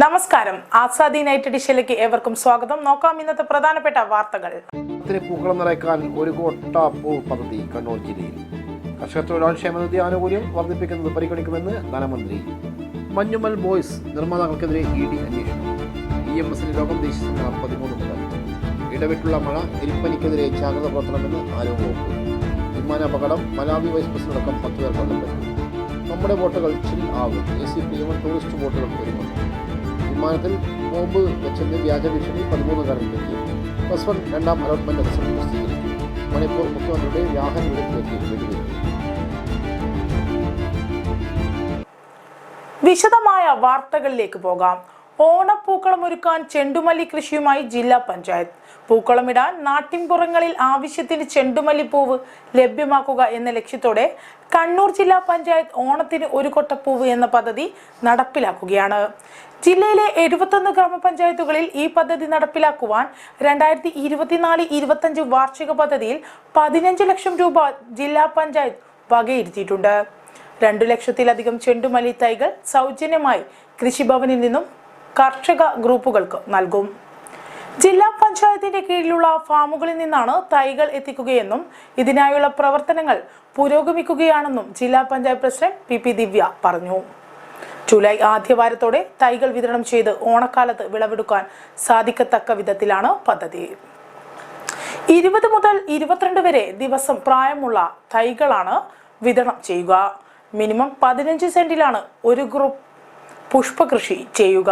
നമസ്കാരം. ആസാദി നൈറ്റ് എഡിഷനിലേക്ക് ഏവർക്കും സ്വാഗതം. നോക്കാം ഇന്നത്തെ പ്രധാനപ്പെട്ട വാർത്തകൾ. പൂക്കളം നിറയ്ക്കാൻ ഒരു കോട്ട പൂ പദ്ധതി കണ്ണൂർ ജില്ലയിൽ. കർഷക തൊഴിലാളി ക്ഷേമനിധി ആനുകൂല്യം വർദ്ധിപ്പിക്കുന്നത് പരിഗണിക്കുമെന്ന് ധനമന്ത്രി. മഞ്ഞുമൽ ബോയ്സ് നിർമ്മാതാക്കൾക്കെതിരെ ഇ ഡി അന്വേഷണം. ഇ എം എസിന് രോഗം ദേശീയ പതിമൂന്ന് മുതൽ. ഇടവിട്ടുള്ള മഴ എലിപ്പനിക്കെതിരെ ജാഗ്രത പുലർത്തണമെന്ന് ആരോഗ്യവകുപ്പ് വിമാനാപകടം മലാവി വൈസ് പ്രസിഡന്റ് അടക്കം പത്ത് പേർ കൊല്ലപ്പെട്ടു. നമ്മുടെ ബോട്ടുകൾ ചിൽ ആകും A C P M tourist ബോട്ടുകൾ ഒരുങ്ങുന്നു വിമാനത്തിൽ ബോംബ് വെച്ചെന്ന് വ്യാജ ഭീഷണി പതിമൂന്നുകാരനിലെത്തി വൺ രണ്ടാം അലോട്ട്മെന്റ് റിസൾട്ട് പ്രസിദ്ധീകരിച്ചു. മണിപ്പൂർ മുഖ്യമന്ത്രിയുടെ വ്യാഹൻ നിരത്തിലേക്ക് വെടിവെച്ചു വിശദമായ വാർത്തകളിലേക്ക് പോകാം. ഓണപ്പൂക്കളം ഒരുക്കാൻ ചെണ്ടുമല്ലി കൃഷിയുമായി ജില്ലാ പഞ്ചായത്ത്. പൂക്കളമിടാൻ നാട്ടിൻപുറങ്ങളിൽ ആവശ്യത്തിന് ചെണ്ടുമല്ലി പൂവ് ലഭ്യമാക്കുക എന്ന ലക്ഷ്യത്തോടെ കണ്ണൂർ ജില്ലാ പഞ്ചായത്ത് ഓണത്തിന് ഒരു കൊട്ടപ്പൂവ് എന്ന പദ്ധതി നടപ്പിലാക്കുകയാണ്. ജില്ലയിലെ എഴുപത്തൊന്ന് ഗ്രാമപഞ്ചായത്തുകളിൽ ഈ പദ്ധതി നടപ്പിലാക്കുവാൻ രണ്ടായിരത്തി ഇരുപത്തിനാല് ഇരുപത്തഞ്ച് വാർഷിക പദ്ധതിയിൽ പതിനഞ്ച് ലക്ഷം രൂപ ജില്ലാ പഞ്ചായത്ത് വകയിരുത്തിയിട്ടുണ്ട്. രണ്ടു ലക്ഷത്തിലധികം ചെണ്ടുമല്ലി തൈകൾ സൗജന്യമായി കൃഷിഭവനിൽ നിന്നും കർഷക ഗ്രൂപ്പുകൾക്ക് നൽകും. ജില്ലാ പഞ്ചായത്തിന്റെ കീഴിലുള്ള ഫാമുകളിൽ നിന്നാണ് തൈകൾ എത്തിക്കുകയെന്നും ഇതിനായുള്ള പ്രവർത്തനങ്ങൾ പുരോഗമിക്കുകയാണെന്നും ജില്ലാ panchayat president P P Divya പറഞ്ഞു. ജൂലൈ ആദ്യവാരത്തോടെ തൈകൾ വിതരണം ചെയ്ത് ഓണക്കാലത്ത് വിളവെടുക്കാൻ സാധിക്കത്തക്ക വിധത്തിലാണ് പദ്ധതി. ഇരുപത് മുതൽ ഇരുപത്തിരണ്ട് വരെ ദിവസം പ്രായമുള്ള തൈകളാണ് വിതരണം ചെയ്യുക. മിനിമം പതിനഞ്ച് സെന്റിലാണ് ഒരു ഗ്രൂപ്പ് പുഷ്പകൃഷി ചെയ്യുക.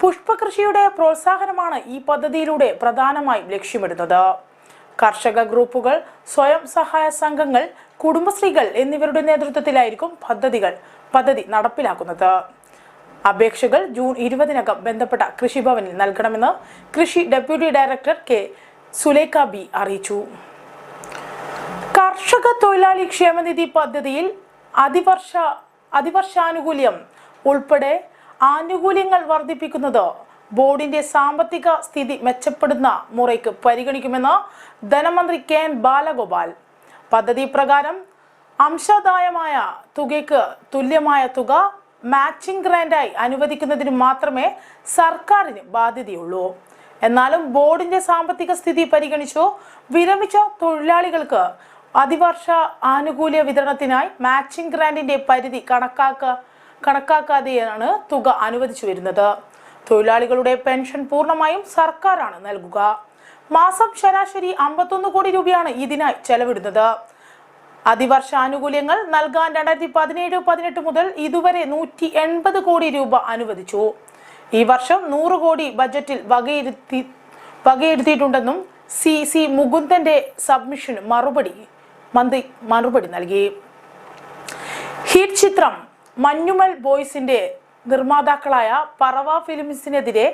പുഷ്പകൃഷിയുടെ പ്രോത്സാഹനമാണ് ഈ പദ്ധതിയിലൂടെ പ്രധാനമായും ലക്ഷ്യമിടുന്നത്. കർഷക ഗ്രൂപ്പുകൾ സ്വയം സഹായ സംഘങ്ങൾ കുടുംബശ്രീകൾ എന്നിവരുടെ നേതൃത്വത്തിലായിരിക്കും പദ്ധതികൾ പദ്ധതി നടപ്പിലാക്കുന്നത്. അപേക്ഷകൾ ജൂൺ ഇരുപതിനകം ബന്ധപ്പെട്ട കൃഷിഭവനിൽ നൽകണമെന്ന് കൃഷി deputy director K Sulekha B അറിയിച്ചു. കർഷക തൊഴിലാളി ക്ഷേമനിധി പദ്ധതിയിൽ അതിവർഷ അതിവർഷാനുകൂല്യം ഉൾപ്പെടെ ആനുകൂല്യങ്ങൾ വർദ്ധിപ്പിക്കുന്നത് ബോർഡിന്റെ സാമ്പത്തിക സ്ഥിതി മെച്ചപ്പെടുന്ന മുറയ്ക്ക് പരിഗണിക്കുമെന്ന് ധനമന്ത്രി കെ എൻ ബാലഗോപാൽ. പദ്ധതി പ്രകാരം അംശദായമായ തുകയ്ക്ക് തുല്യമായ തുക മാച്ചിങ് ഗ്രാൻഡായി അനുവദിക്കുന്നതിന് മാത്രമേ സർക്കാരിന് ബാധ്യതയുള്ളൂ. എന്നാലും ബോർഡിന്റെ സാമ്പത്തിക സ്ഥിതി പരിഗണിച്ചു വിരമിച്ച തൊഴിലാളികൾക്ക് അതിവർഷ ആനുകൂല്യ വിതരണത്തിനായി മാച്ചിങ് ഗ്രാൻഡിന്റെ പരിധി കണക്കാക്ക കണക്കാക്കാതെയാണ് തുക അനുവദിച്ചു വരുന്നത്. തൊഴിലാളികളുടെ പെൻഷൻ പൂർണമായും സർക്കാരാണ് നൽകുക. മാസം ശരാശരി അമ്പത്തൊന്ന് കോടി രൂപയാണ് ഇതിനായി ചെലവിടുന്നത്. അതിവർഷ ആനുകൂല്യങ്ങൾ നൽകാൻ രണ്ടായിരത്തി പതിനേഴ് പതിനെട്ട് മുതൽ ഇതുവരെ നൂറ്റി എൺപത് കോടി രൂപ അനുവദിച്ചു. ഈ വർഷം നൂറ് കോടി ബജറ്റിൽ വകയിരുത്തി വകയിരുത്തിയിട്ടുണ്ടെന്നും സി സി മുകുന്ദന്റെ സബ്മിഷന് മറുപടി മന്ത്രി മറുപടി നൽകി. ഹിറ്റ് ചിത്രം മഞ്ഞുമൽ ബോയ്സിന്റെ നിർമ്മാതാക്കളായ പറവ ഫിലിംസിനെതിരെ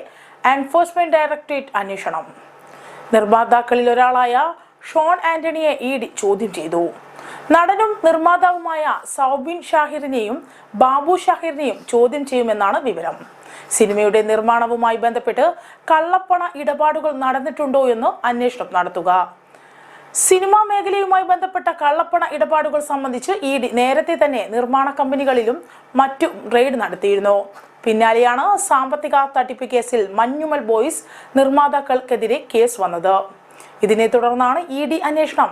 എൻഫോഴ്സ്മെന്റ് ഡയറക്ടറേറ്റ് അന്വേഷണം. നിർമ്മാതാക്കളിൽ ഒരാളായ ഷോൺ ആന്റണിയെ ഇ ഡി ചോദ്യം ചെയ്തു. നടനും നിർമ്മാതാവുമായ സൗബിൻ ഷാഹിറിനെയും ബാബു ഷാഹിറിനെയും ചോദ്യം ചെയ്യുമെന്നാണ് വിവരം. സിനിമയുടെ നിർമ്മാണവുമായി ബന്ധപ്പെട്ട് കള്ളപ്പണ ഇടപാടുകൾ നടന്നിട്ടുണ്ടോ എന്ന് അന്വേഷണം നടത്തുക. സിനിമാ മേഖലയുമായി ബന്ധപ്പെട്ട കള്ളപ്പണ ഇടപാടുകൾ സംബന്ധിച്ച് ഇ ഡി നേരത്തെ തന്നെ നിർമ്മാണ കമ്പനികളിലും മറ്റും റെയ്ഡ് നടത്തിയിരുന്നു. പിന്നാലെയാണ് സാമ്പത്തിക തട്ടിപ്പ് കേസിൽ മഞ്ഞുമൽ ബോയ്സ് നിർമ്മാതാക്കൾക്കെതിരെ കേസ് വന്നത്. ഇതിനെ തുടർന്നാണ് ഇ ഡി അന്വേഷണം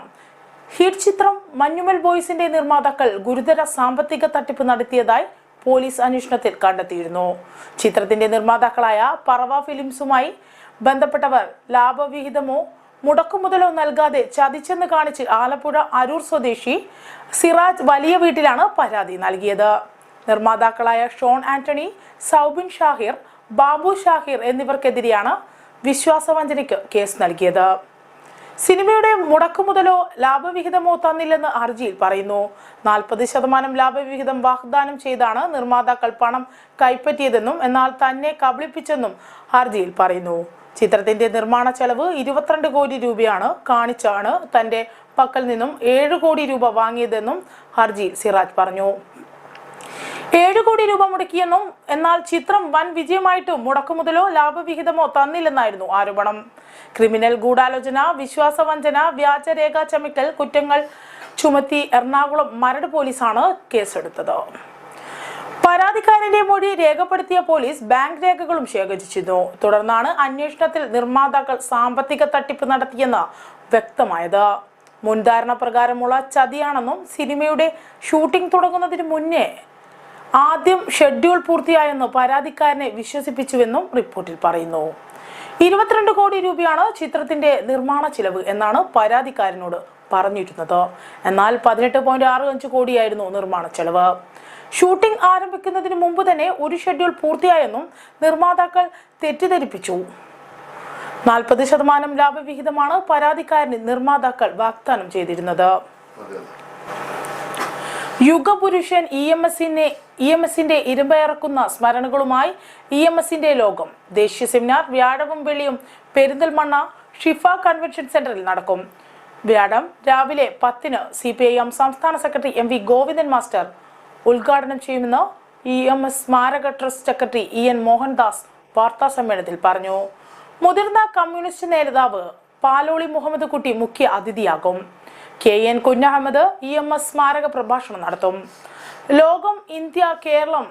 ഹിറ്റ് ചിത്രം മഞ്ഞുമൽ ബോയ്സിന്റെ നിർമ്മാതാക്കൾ ഗുരുതര സാമ്പത്തിക തട്ടിപ്പ് നടത്തിയതായി പോലീസ് അന്വേഷണത്തിൽ കണ്ടെത്തിയിരുന്നു. ചിത്രത്തിന്റെ നിർമ്മാതാക്കളായ പറവ ഫിലിംസുമായി ബന്ധപ്പെട്ടവർ ലാഭവിഹിതമോ മുടക്കുമുതലോ നൽകാതെ ചതിച്ചെന്ന് കാണിച്ച് ആലപ്പുഴ അരൂർ സ്വദേശി സിറാജ് വലിയ വീട്ടിലാണ് പരാതി നൽകിയത്. നിർമ്മാതാക്കളായ ഷോൺ ആന്റണി സൗബിൻ ഷാഹിർ ബാബു ഷാഹിർ എന്നിവർക്കെതിരെയാണ് വിശ്വാസവഞ്ചനയ്ക്ക് കേസ് നൽകിയത്. സിനിമയുടെ മുടക്കുമുതലോ ലാഭവിഹിതമോ തന്നില്ലെന്ന് ഹർജിയിൽ പറയുന്നു. നാൽപ്പത് ശതമാനം ലാഭവിഹിതം വാഗ്ദാനം ചെയ്താണ് നിർമ്മാതാക്കൾ പണം കൈപ്പറ്റിയതെന്നും എന്നാൽ തന്നെ കബളിപ്പിച്ചെന്നും ഹർജിയിൽ പറയുന്നു. ചിത്രത്തിന്റെ നിർമ്മാണ ചെലവ് ഇരുപത്തിരണ്ട് കോടി രൂപയാണ്. കാണിച്ചാണ് തന്റെ പക്കൽ നിന്നും ഏഴ് കോടി രൂപ വാങ്ങിയതെന്നും ഹർജിയിൽ സിറാജ് പറഞ്ഞു. ഏഴ് കോടി രൂപ മുടക്കിയെന്നും എന്നാൽ ചിത്രം വൻ വിജയമായിട്ടും മുടക്കുമുതലോ ലാഭവിഹിതമോ തന്നില്ലെന്നായിരുന്നു ആരോപണം. ക്രിമിനൽ ഗൂഢാലോചന വിശ്വാസവഞ്ചന വ്യാജരേഖ ചമിക്കൽ കുറ്റങ്ങൾ ചുമത്തി എറണാകുളം മരട് പോലീസാണ് കേസെടുത്തത്. പരാതി പരാതിക്കാരന്റെ മൊഴി രേഖപ്പെടുത്തിയ പോലീസ് ബാങ്ക് രേഖകളും ശേഖരിച്ചിരുന്നു. തുടർന്നാണ് അന്വേഷണത്തിൽ നിർമ്മാതാക്കൾ സാമ്പത്തിക തട്ടിപ്പ് നടത്തിയെന്ന് വ്യക്തമായത്. മുൻധാരണ പ്രകാരമുള്ള ചതിയാണെന്നും സിനിമയുടെ ഷൂട്ടിംഗ് തുടങ്ങുന്നതിന് മുന്നേ ആദ്യം ഷെഡ്യൂൾ പൂർത്തിയായെന്ന് പരാതിക്കാരനെ വിശ്വസിപ്പിച്ചുവെന്നും റിപ്പോർട്ടിൽ പറയുന്നു. ഇരുപത്തിരണ്ട് കോടി രൂപയാണ് ചിത്രത്തിന്റെ നിർമ്മാണ ചിലവ് എന്നാണ് പരാതിക്കാരനോട് പറഞ്ഞിരുന്നത്. എന്നാൽ പതിനെട്ട് പോയിന്റ് ആറ് അഞ്ച് കോടിയായിരുന്നു നിർമ്മാണ ചെലവ്. ഷൂട്ടിംഗ് ആരംഭിക്കുന്നതിന് മുമ്പ് തന്നെ ഒരു ഷെഡ്യൂൾ പൂർത്തിയായെന്നും നിർമ്മാതാക്കൾ തെറ്റിദ്ധരിപ്പിച്ചു. നാൽപ്പത് ശതമാനം ലാഭവിഹിതമാണ് പരാതിക്കാരന് നിർമ്മാതാക്കൾ വാഗ്ദാനം ചെയ്തിരുന്നത്. യുഗപുരുഷൻ ഇ എം എസിനെ ഇ എം എസിന്റെ ഇരുമ്പയറക്കുന്ന സ്മരണകളുമായി ഇ എം എസിന്റെ ലോകം. ദേശീയ സെമിനാർ വ്യാഴവും വെളിയും പെരിന്തൽമണ്ണ ഷിഫ കൺവെൻഷൻ സെന്ററിൽ നടക്കും. വ്യാഴം രാവിലെ പത്തിന് സി പി ഐ എം സംസ്ഥാന secretary M V Govindan master ഉദ്ഘാടനം ചെയ്യുമെന്ന് ഇ എം എസ് സ്മാരക trust secretary E N Mohandas വാർത്താ സമ്മേളനത്തിൽ പറഞ്ഞു. മുതിർന്ന കമ്മ്യൂണിസ്റ്റ് നേതാവ് പാലോളി മുഹമ്മദ് കുട്ടി മുഖ്യ അതിഥിയാകും. K N Kunhahammad E M S സ്മാരക പ്രഭാഷണം നടത്തും. ലോകം ഇന്ത്യ കേരളം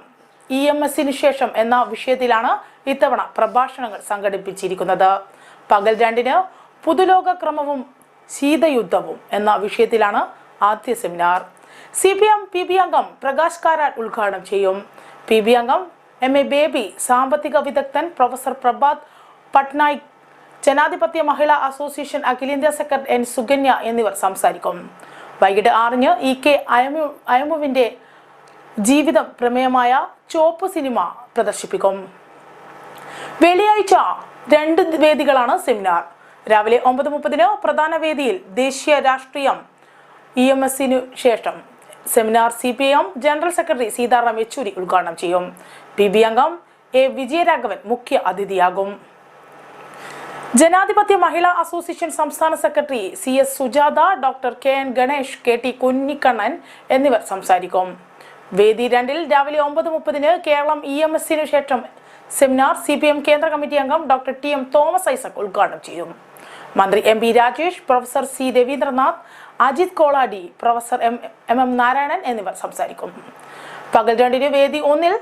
ഇ എം എസിന് ശേഷം എന്ന വിഷയത്തിലാണ് ഇത്തവണ പ്രഭാഷണങ്ങൾ സംഘടിപ്പിച്ചിരിക്കുന്നത്. പകൽ രണ്ടിന് പുതുലോക ക്രമവും ശീതയുദ്ധവും എന്ന വിഷയത്തിലാണ് ആദ്യ seminar. C P M P B അംഗം പ്രകാശ് കാരാട്ട് ഉദ്ഘാടനം ചെയ്യും. പി ബി അംഗം എം എ ബേബി സാമ്പത്തിക വിദഗ്ധൻ പ്രൊഫസർ പ്രഭാത് പട്നായിക് ജനാധിപത്യ മഹിളാ അസോസിയേഷൻ അഖിലേന്ത്യാ സെക്രട്ടറി എൻ സുകന്യ എന്നിവർ സംസാരിക്കും. വൈകിട്ട് ആറിന് ഇ കെ അയമു ജീവിതം പ്രമേയമായ ചോപ്പ് സിനിമ പ്രദർശിപ്പിക്കും. വെള്ളിയാഴ്ച രണ്ട് വേദികളാണ് സെമിനാർ. രാവിലെ ഒമ്പത് മുപ്പതിന് പ്രധാന വേദിയിൽ ദേശീയ രാഷ്ട്രീയം ഇ എം എസിനു ശേഷം seminar C P M general secretary Sitaram Yechury ഉദ്ഘാടനം ചെയ്യും. പി ബി അംഗം എ വിജയരാഘവൻ മുഖ്യ അതിഥിയാകും. ജനാധിപത്യ മഹിളാ അസോസിയേഷൻ സംസ്ഥാന secretary C S Sujatha doctor K N Ganesh K T Kunhikannan എന്നിവർ സംസാരിക്കും. വേദി രണ്ടിൽ രാവിലെ ഒമ്പത് മുപ്പതിന് കേരളം ഇ എം എസിനു ശേഷം സെമിനാർ സി പി എം കേന്ദ്ര കമ്മിറ്റി അംഗം doctor T M Thomas Isaac ഉദ്ഘാടനം ചെയ്യും. മന്ത്രി M P Rajesh professor C Raveendranath Ajith Koladi professor M M Narayanan എന്നിവർ സംസാരിക്കും. പകൽ രണ്ടിന് വേദി ഒന്നിൽ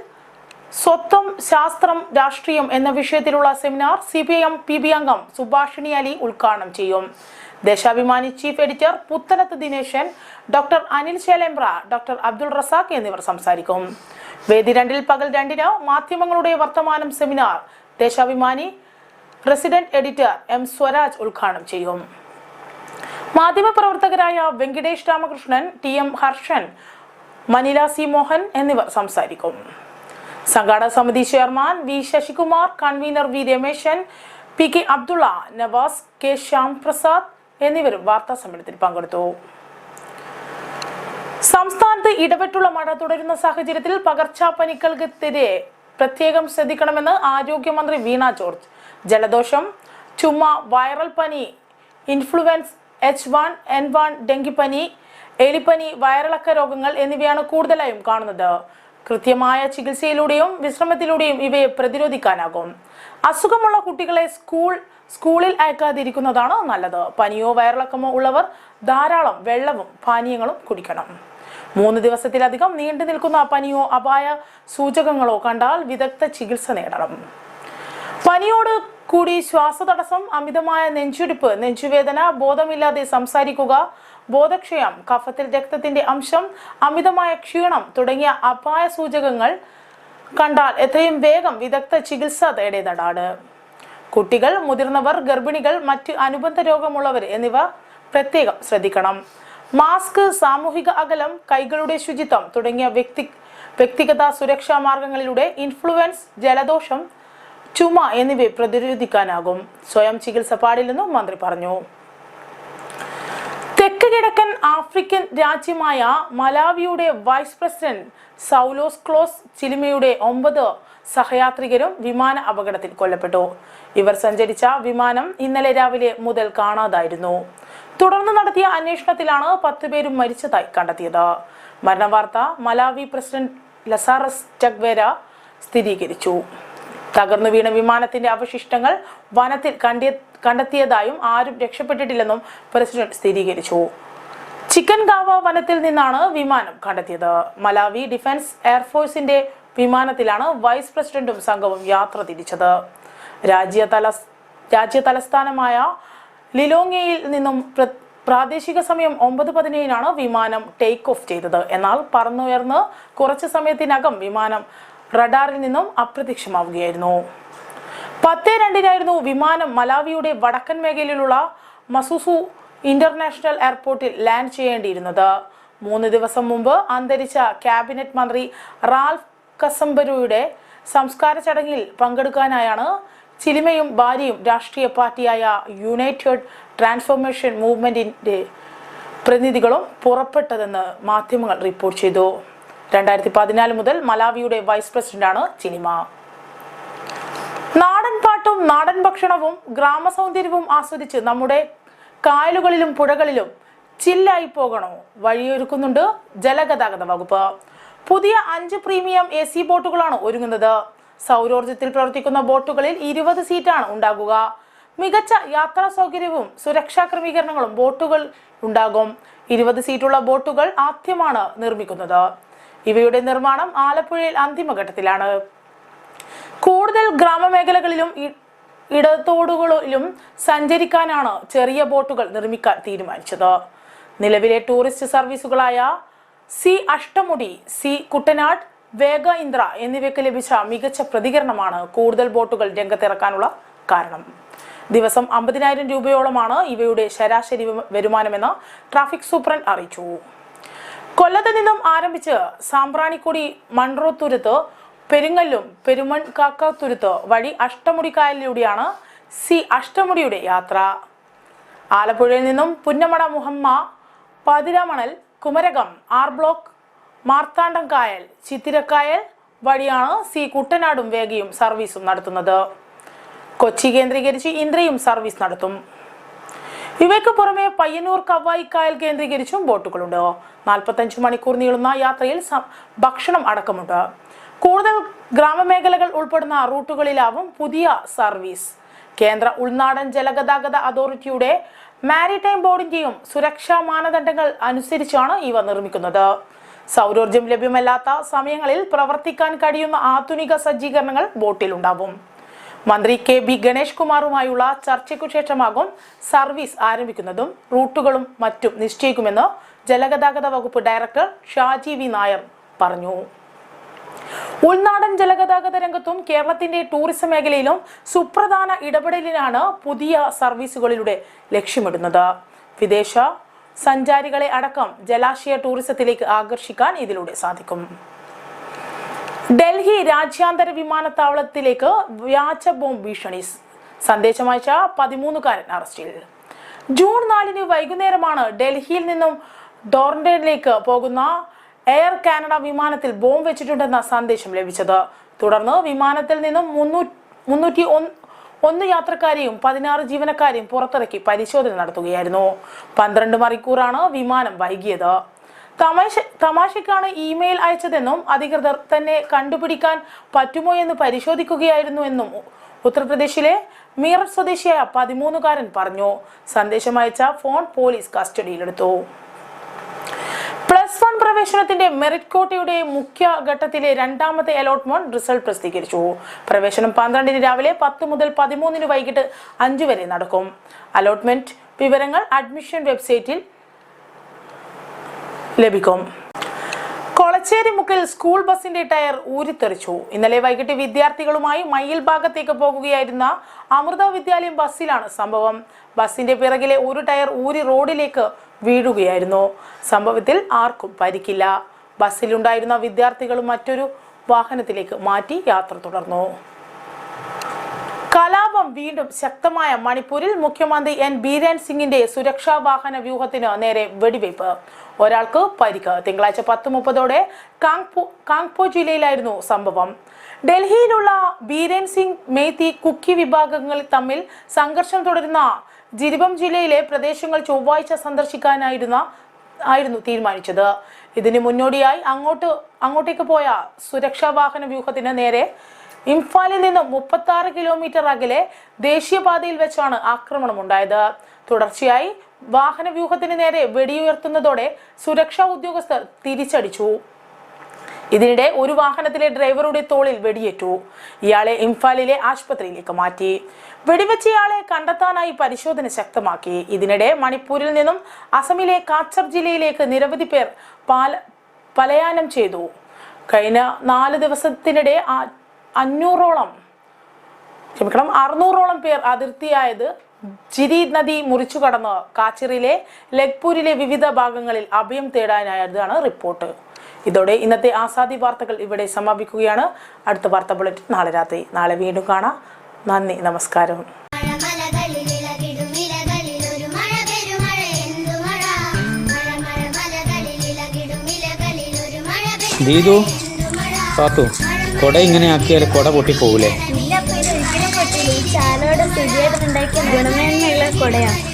സ്വത്വം ശാസ്ത്രം രാഷ്ട്രീയം എന്ന വിഷയത്തിലുള്ള seminar C P M P B അംഗം സുഭാഷിണി അലി ഉദ്ഘാടനം ചെയ്യും. Deshabhimani chief editor Puthanath Dineshan doctor Anil Shelembra doctor Abdul Razak എന്നിവർ സംസാരിക്കും. വേദി രണ്ടിൽ പകൽ രണ്ടിന് മാധ്യമങ്ങളുടെ വർത്തമാനം seminar Deshabhimani resident editor M Swaraj ഉദ്ഘാടനം ചെയ്യും. മാധ്യമപ്രവർത്തകരായ Venkatesh Ramakrishnan T M Harshan Manila C Mohan എന്നിവർ സംസാരിക്കും. സംഘാടക സമിതി chairman V Sasikumar convener V Rameshan P K Abdulla Navas K Shyam Prasad എന്നിവരും വാർത്താ സമ്മേളനത്തിൽ പങ്കെടുത്തു. സംസ്ഥാനത്ത് ഇടപെട്ടുള്ള മഴ തുടരുന്ന സാഹചര്യത്തിൽ പകർച്ചപ്പനികൾക്കെതിരെ പ്രത്യേകം ശ്രദ്ധിക്കണമെന്ന് ആരോഗ്യമന്ത്രി വീണ ജോർജ്. ജലദോഷം ചുമ വൈറൽ പനി influenza H one N one ഡെങ്കിപ്പനി എലിപ്പനി വയറിളക്ക രോഗങ്ങൾ എന്നിവയാണ് കൂടുതലായും കാണുന്നത്. കൃത്യമായ ചികിത്സയിലൂടെയും വിശ്രമത്തിലൂടെയും ഇവയെ പ്രതിരോധിക്കാനാകും. അസുഖമുള്ള കുട്ടികളെ സ്കൂൾ സ്കൂളിൽ അയക്കാതിരിക്കുന്നതാണ് നല്ലത്. പനിയോ വയറിളക്കമോ ഉള്ളവർ ധാരാളം വെള്ളവും പാനീയങ്ങളും കുടിക്കണം. മൂന്ന് ദിവസത്തിലധികം നീണ്ടു നിൽക്കുന്ന പനിയോ അപായ സൂചകങ്ങളോ കണ്ടാൽ വിദഗ്ധ ചികിത്സ നേടണം. പനിയോട് കൂടി ശ്വാസതടസ്സം അമിതമായ നെഞ്ചുടിപ്പ് നെഞ്ചുവേദന ബോധമില്ലാതെ സംസാരിക്കുക ബോധക്ഷയം കഫത്തിൽ രക്തത്തിന്റെ അംശം അമിതമായ ക്ഷീണം തുടങ്ങിയ അപായ സൂചകങ്ങൾ കണ്ടാൽ എത്രയും വേഗം വിദഗ്ധ ചികിത്സ തേടേണ്ടതാണ്. കുട്ടികൾ മുതിർന്നവർ ഗർഭിണികൾ മറ്റ് അനുബന്ധ രോഗമുള്ളവർ എന്നിവ പ്രത്യേകം ശ്രദ്ധിക്കണം. മാസ്ക് സാമൂഹിക അകലം കൈകളുടെ ശുചിത്വം തുടങ്ങിയ വ്യക്തി വ്യക്തിഗത സുരക്ഷാ മാർഗങ്ങളിലൂടെ ഇൻഫ്ലുവൻസ് ജലദോഷം ചുമ എന്നിവയെ പ്രതിരോധിക്കാനാകും. സ്വയം ചികിത്സ പാടില്ലെന്നും മന്ത്രി പറഞ്ഞു. തെക്ക് കിഴക്കൻ ആഫ്രിക്കൻ രാജ്യമായ മലാവിയുടെ വൈസ് പ്രസിഡന്റ് സൗലോസ് ക്ലോസ് ചിലിമയുടെ ഒമ്പത് സഹയാത്രികരും വിമാന അപകടത്തിൽ കൊല്ലപ്പെട്ടു. ഇവർ സഞ്ചരിച്ച വിമാനം ഇന്നലെ രാവിലെ മുതൽ കാണാതായിരുന്നു. തുടർന്ന് നടത്തിയ അന്വേഷണത്തിലാണ് പത്ത് പേരും മരിച്ചതായി കണ്ടെത്തിയത്. മരണവാർത്ത മലാവി പ്രസിഡന്റ് ലസാറസ് ടഗ്വേര സ്ഥിരീകരിച്ചു. തകർന്നു വീണ വിമാനത്തിന്റെ അവശിഷ്ടങ്ങൾ വനത്തിൽ കണ്ടെത്തിയതായും ആരും രക്ഷപ്പെട്ടിട്ടില്ലെന്നും പ്രസിഡന്റ് സ്ഥിരീകരിച്ചു. ചിക്കൻ ഗാവ വനത്തിൽ നിന്നാണ് വിമാനം കണ്ടെത്തിയത്. മലാവി ഡിഫൻസ് എയർഫോഴ്സിന്റെ വിമാനത്തിലാണ് വൈസ് പ്രസിഡന്റും സംഘവും യാത്ര തിരിച്ചത്. രാജ്യതല രാജ്യ തലസ്ഥാനമായ ലിലോങ്ങയിൽ നിന്നും പ്രാദേശിക സമയം ഒമ്പത് പതിനേഴിനാണ് വിമാനം ടേക്ക് ഓഫ് ചെയ്തത്. എന്നാൽ പറന്നുയർന്ന് കുറച്ച് സമയത്തിനകം വിമാനം റഡാറിൽ നിന്നും അപ്രത്യക്ഷമാവുകയായിരുന്നു. പത്ത് രണ്ടിനായിരുന്നു വിമാനം മലാവിയുടെ വടക്കൻ മേഖലയിലുള്ള മസൂസു ഇന്റർനാഷണൽ എയർപോർട്ടിൽ ലാൻഡ് ചെയ്യേണ്ടിയിരുന്നത്. മൂന്ന് ദിവസം മുമ്പ് അന്തരിച്ച ക്യാബിനറ്റ് മന്ത്രി റാൽഫ് കസംബരുയുടെ സംസ്കാര ചടങ്ങിൽ പങ്കെടുക്കാനായാണ് ചിലിമയും ഭാര്യയും രാഷ്ട്രീയ പാർട്ടിയായ യുണൈറ്റഡ് ട്രാൻസ്ഫോർമേഷൻ മൂവ്മെന്റിന്റെ പ്രതിനിധികളും പുറപ്പെട്ടതെന്ന് മാധ്യമങ്ങൾ റിപ്പോർട്ട് ചെയ്തു. രണ്ടായിരത്തി പതിനാല് മുതൽ മലാവിയുടെ വൈസ് പ്രസിഡന്റാണ് ചിനിമ. നാടൻ പാട്ടും നാടൻ ഭക്ഷണവും ഗ്രാമസൗന്ദര്യവും ആസ്വദിച്ച് നമ്മുടെ കായലുകളിലും പുഴകളിലും ചില്ലായി പോകണോ വഴിയൊരുക്കുന്നുണ്ട് ജലഗതാഗത വകുപ്പ്. പുതിയ അഞ്ച് പ്രീമിയം എ സി ബോട്ടുകളാണ് ഒരുങ്ങുന്നത്. സൗരോർജത്തിൽ പ്രവർത്തിക്കുന്ന ബോട്ടുകളിൽ ഇരുപത് സീറ്റാണ് ഉണ്ടാകുക. മികച്ച യാത്രാ സൗകര്യവും സുരക്ഷാ ക്രമീകരണങ്ങളും ബോട്ടുകൾ ഉണ്ടാകും. ഇരുപത് സീറ്റുള്ള ബോട്ടുകൾ ആദ്യമാണ് നിർമ്മിക്കുന്നത്. ഇവയുടെ നിർമ്മാണം ആലപ്പുഴയിൽ അന്തിമഘട്ടത്തിലാണ്. കൂടുതൽ ഗ്രാമമേഖലകളിലും ഇടത്തോടുകളിലും സഞ്ചരിക്കാനാണ് ചെറിയ ബോട്ടുകൾ നിർമ്മിക്കാൻ തീരുമാനിച്ചത്. നിലവിലെ ടൂറിസ്റ്റ് സർവീസുകളായ സി അഷ്ടമുടി സി കുട്ടനാട് വേഗ ഇന്ദ്ര എന്നിവയ്ക്ക് ലഭിച്ച മികച്ച പ്രതികരണമാണ് കൂടുതൽ ബോട്ടുകൾ രംഗത്തിറക്കാനുള്ള കാരണം. ദിവസം അമ്പതിനായിരം രൂപയോളമാണ് ഇവയുടെ ശരാശരി വരുമാനമെന്ന് ട്രാഫിക് സൂപ്രണ്ട് അറിയിച്ചു. കൊല്ലത്ത് നിന്നും ആരംഭിച്ച് സാമ്പ്രാണിക്കുടി മൺറോത്തുരുത്ത് പെരുങ്ങല്ലും പെരുമൺ കാക്കത്തുരുത്ത് വഴി അഷ്ടമുടിക്കായലിലൂടെയാണ് സി അഷ്ടമുടിയുടെ യാത്ര. ആലപ്പുഴയിൽ നിന്നും പുന്നമട മുഹമ്മ പതിരമണൽ കുമരകം ആർ ബ്ലോക്ക് മാർത്താണ്ഡം കായൽ ചിത്തിരക്കായൽ വഴിയാണ് സി കുട്ടനാടും വേഗയും സർവീസും നടത്തുന്നത്. കൊച്ചി കേന്ദ്രീകരിച്ച് ഇന്ദ്രയും സർവീസ് നടത്തും. ഇവയ്ക്ക് പുറമെ പയ്യന്നൂർ കവായി കായൽ കേന്ദ്രീകരിച്ചും ബോട്ടുകളുണ്ട്. നാൽപ്പത്തഞ്ച് മണിക്കൂർ നീളുന്ന യാത്രയിൽ ഭക്ഷണം അടക്കമുണ്ട്. കൂടുതൽ ഗ്രാമമേഖലകൾ ഉൾപ്പെടുന്ന റൂട്ടുകളിലാവും പുതിയ സർവീസ്. കേന്ദ്ര ഉൾനാടൻ ജലഗതാഗത അതോറിറ്റിയുടെ മാരിടൈം ബോർഡിന്റെയും സുരക്ഷാ മാനദണ്ഡങ്ങൾ അനുസരിച്ചാണ് ഇവ നിർമ്മിക്കുന്നത്. സൗരോർജം ലഭ്യമല്ലാത്ത സമയങ്ങളിൽ പ്രവർത്തിക്കാൻ കഴിയുന്ന ആധുനിക സജ്ജീകരണങ്ങൾ ബോട്ടിലുണ്ടാവും. മന്ത്രി കെ ബി ഗണേഷ് കുമാറുമായുള്ള ചർച്ചയ്ക്കു ശേഷമാകും സർവീസ് ആരംഭിക്കുന്നതും റൂട്ടുകളും മറ്റും നിശ്ചയിക്കുമെന്ന് ജലഗതാഗത വകുപ്പ് ഡയറക്ടർ ഷാജി വി നായർ പറഞ്ഞു. ഉൾനാടൻ ജലഗതാഗത രംഗത്തും കേരളത്തിന്റെ ടൂറിസം മേഖലയിലും സുപ്രധാന ഇടപെടലിനാണ് പുതിയ സർവീസുകളിലൂടെ ലക്ഷ്യമിടുന്നത്. വിദേശ സഞ്ചാരികളെ അടക്കം ജലാശയ ടൂറിസത്തിലേക്ക് ആകർഷിക്കാൻ ഇതിലൂടെ സാധിക്കും. ഡൽഹി രാജ്യാന്തര വിമാനത്താവളത്തിലേക്ക് വ്യാജ ബോംബ് ഭീഷണി. സന്ദേശമയച്ച പതിമൂന്നുകാരൻ അറസ്റ്റിൽ. ജൂൺ നാലിന് വൈകുന്നേരമാണ് ഡൽഹിയിൽ നിന്നും ഡോർണ്ടനിലേക്ക് പോകുന്ന എയർ കാനഡ വിമാനത്തിൽ ബോംബ് വെച്ചിട്ടുണ്ടെന്ന സന്ദേശം ലഭിച്ചത്. തുടർന്ന് വിമാനത്തിൽ നിന്നും മുന്നൂ മുന്നൂറ്റി ഒന്ന് യാത്രക്കാരെയും പതിനാറ് ജീവനക്കാരെയും പുറത്തിറക്കി പരിശോധന നടത്തുകയായിരുന്നു. പന്ത്രണ്ട് മണിക്കൂറാണ് വിമാനം വൈകിയത്. തമാശ തമാശയ്ക്കാണ് ഇമെയിൽ അയച്ചതെന്നും അധികൃതർ തന്നെ കണ്ടുപിടിക്കാൻ പറ്റുമോ എന്ന് പരിശോധിക്കുകയായിരുന്നു എന്നും ഉത്തർപ്രദേശിലെ മീററ്റ് സ്വദേശിയായ പതിമൂന്നുകാരൻ പറഞ്ഞു. സന്ദേശം അയച്ച ഫോൺ പോലീസ് കസ്റ്റഡിയിലെടുത്തു. പ്ലസ് വൺ പ്രവേശനത്തിന്റെ മെറിറ്റ് കോട്ടയുടെ മുഖ്യ ഘട്ടത്തിലെ രണ്ടാമത്തെ അലോട്ട്മെന്റ് റിസൾട്ട് പ്രസിദ്ധീകരിച്ചു. പ്രവേശനം പന്ത്രണ്ടിന് രാവിലെ പത്ത് മുതൽ പതിമൂന്നിന് വൈകിട്ട് അഞ്ചു വരെ നടക്കും. അലോട്ട്മെന്റ് വിവരങ്ങൾ അഡ്മിഷൻ വെബ്സൈറ്റിൽ ലഭിക്കും. കൊളച്ചേരി മുക്കിൽ സ്കൂൾ ബസിന്റെ ടയർ ഊരിത്തെറിച്ചു. ഇന്നലെ വൈകിട്ട് വിദ്യാർത്ഥികളുമായി മയിൽ ഭാഗത്തേക്ക് പോകുകയായിരുന്ന അമൃത വിദ്യാലയം ബസ്സിലാണ് സംഭവം. ബസിന്റെ പിറകിലെ ഒരു ടയർ ഊരി റോഡിലേക്ക് വീഴുകയായിരുന്നു. സംഭവത്തിൽ ആർക്കും പരിക്കില്ല. ബസ്സിലുണ്ടായിരുന്ന വിദ്യാർത്ഥികളും മറ്റൊരു വാഹനത്തിലേക്ക് മാറ്റി യാത്ര തുടർന്നു. കലാപം വീണ്ടും ശക്തമായ മണിപ്പൂരിൽ മുഖ്യമന്ത്രി എൻ. ബീരൻ സിംഗിന്റെ സുരക്ഷാ വാഹന വ്യൂഹത്തിന് നേരെ വെടിവയ്പ്. ഒരാൾക്ക് പരിക്ക്. തിങ്കളാഴ്ച പത്ത് മുപ്പതോടെ കാങ്പോ കാങ്പോ ജില്ലയിലായിരുന്നു സംഭവം. ഡൽഹിയിലുള്ള ബീരൻ സിംഗ് മേത്തി കുക്കി വിഭാഗങ്ങൾ തമ്മിൽ സംഘർഷം തുടരുന്ന ജിരിബം ജില്ലയിലെ പ്രദേശങ്ങൾ ചൊവ്വാഴ്ച സന്ദർശിക്കാനായിരുന്ന ആയിരുന്നു തീരുമാനിച്ചത്. ഇതിന് മുന്നോടിയായി അങ്ങോട്ട് അങ്ങോട്ടേക്ക് പോയ സുരക്ഷാ വാഹന വ്യൂഹത്തിന് നേരെ ഇംഫാലിൽ നിന്നും മുപ്പത്തി കിലോമീറ്റർ അകലെ ദേശീയപാതയിൽ വെച്ചാണ് ആക്രമണം ഉണ്ടായത് തുടർച്ചയായി വാഹന വ്യൂഹത്തിന് നേരെ വെടിയുയർത്തുന്നതോടെ സുരക്ഷാ ഉദ്യോഗസ്ഥർ തിരിച്ചടിച്ചു. ഇതിനിടെ ഒരു വാഹനത്തിലെ ഡ്രൈവറുടെ തോളിൽ വെടിയേറ്റു. ഇയാളെ ഇംഫാലിലെ ആശുപത്രിയിലേക്ക് മാറ്റി. വെടിവെച്ചയാളെ കണ്ടെത്താനായി പരിശോധന ശക്തമാക്കി. ഇതിനിടെ മണിപ്പൂരിൽ നിന്നും അസമിലെ കാച്ചർ ജില്ലയിലേക്ക് നിരവധി പേർ പാല പലയാനം ചെയ്തു. കഴിഞ്ഞ നാല് ദിവസത്തിനിടെ അഞ്ഞൂറോളം ക്ഷമിക്കണം അറുന്നൂറോളം പേർ അതിർത്തിയായത് ജിരി നദി മുറിച്ചു കടന്ന് കാച്ചിറിലെ ലഗ്പൂരിലെ വിവിധ ഭാഗങ്ങളിൽ അഭയം തേടാനായതാണ് റിപ്പോർട്ട്. ഇതോടെ ഇന്നത്തെ ആസാദി വാർത്തകൾ ഇവിടെ സമാപിക്കുകയാണ്. അടുത്ത വാർത്ത ബുള്ളറ്റ് നാളെ രാത്രി. നാളെ വീണ്ടും കാണാം. നന്ദി. നമസ്കാരം. കൊട ഇങ്ങനെ ആക്കിയാൽ കൊട പൊട്ടിപ്പോകൂലേ? Corea.